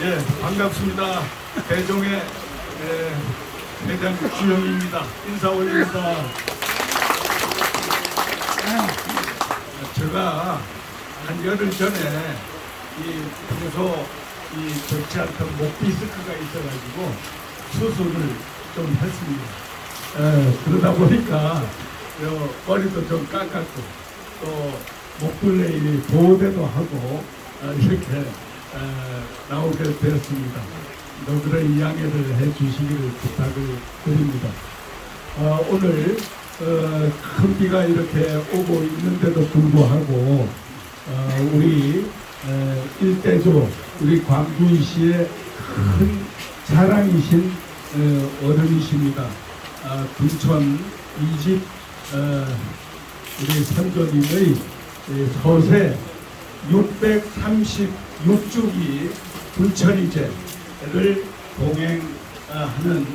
예, 반갑습니다. 대종의 예, 대장 주영입니다. 인사 올립니다. 제가 한 열흘 전에 이 평소 이 좋지 않던 목 디스크가 있어가지고 수술을 좀 했습니다. 예, 그러다 보니까 요 머리도 좀 깎았고 또 목둘레 이 보호대도 하고 어, 이렇게 어, 나오게 되었습니다. 너그러이 양해를 해주시기를 부탁을 드립니다. 어, 오늘 어, 큰 비가 이렇게 오고 있는데도 불구하고 어, 우리 어, 일대조 우리 광주시의 큰 자랑이신 어, 어른이십니다. 아, 군천 이집 어, 우리 선조님의 이 서세 636주기 군천이제를 동행하는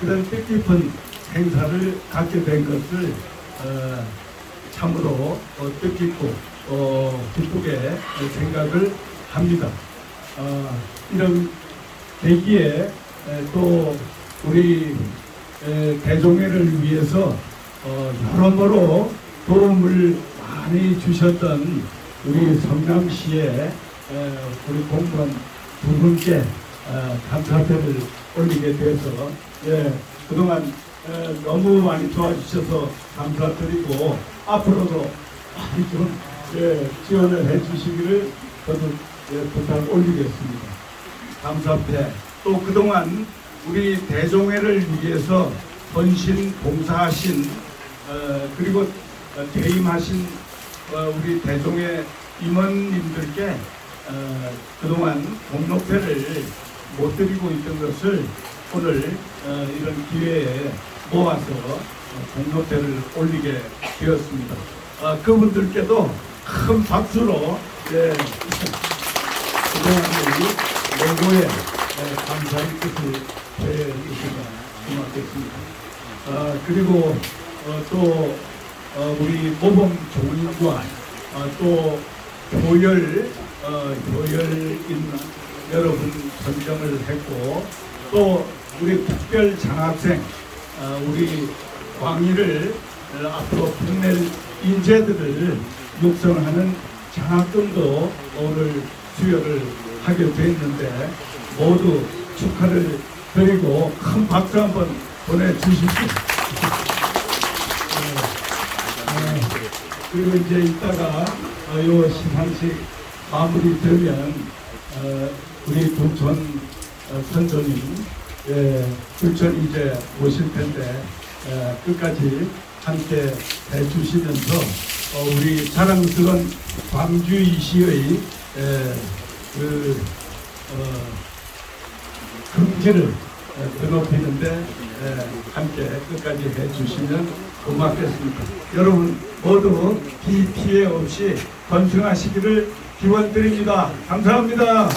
그런 뜻깊은 행사를 갖게 된 것을 어, 참으로 어, 뜻깊고 어, 기쁘게 생각을 합니다. 어, 이런 계기에 에, 또 우리 에, 대종회를 위해서 어, 여러모로 도움을 많이 주셨던 우리 성남시의 에, 우리 공무원 두 분께 어, 감사패를 올리게 돼서 예, 그동안 에, 너무 많이 도와주셔서 감사드리고 앞으로도 많이 좀 예, 지원을 해주시기를 저도 예, 부탁 올리겠습니다. 감사패 또 그동안 우리 대종회를 위해서 헌신 봉사하신 어, 그리고 어, 퇴임하신 어, 우리 대종회 임원님들께 어, 그동안 공로패를 못 드리고 있던 것을 오늘 어, 이런 기회에 모아서 어, 공로패를 올리게 되었습니다. 어, 그분들께도 큰 박수로 예, 노고에 예, 감사의 뜻을 표해주시면 고맙겠습니다. 어, 그리고 어, 또 어, 우리 모범 조인과 어, 또 교열 어, 교열인 여러분 선정을 했고 또 우리 특별 장학생 어, 우리 광희를 어, 앞으로 빛낼 인재들을 육성하는 장학금도 오늘 수여를 하게 됐는데 모두 축하를 드리고 큰 박수 한번 보내주십시오. 네. 그리고 이제 이따가 어, 요 시상식 마무리 되면 어, 우리 군천 어, 선조님 예, 군천 이제 오실 텐데 예, 끝까지 함께 해주시면서 어, 우리 자랑스러운 광주이시의 예, 그 어, 금지를 드높이는데 함께 끝까지 해주시면 고맙겠습니다. 여러분 모두 비 피해 없이 건승하시기를 기원드립니다. 감사합니다.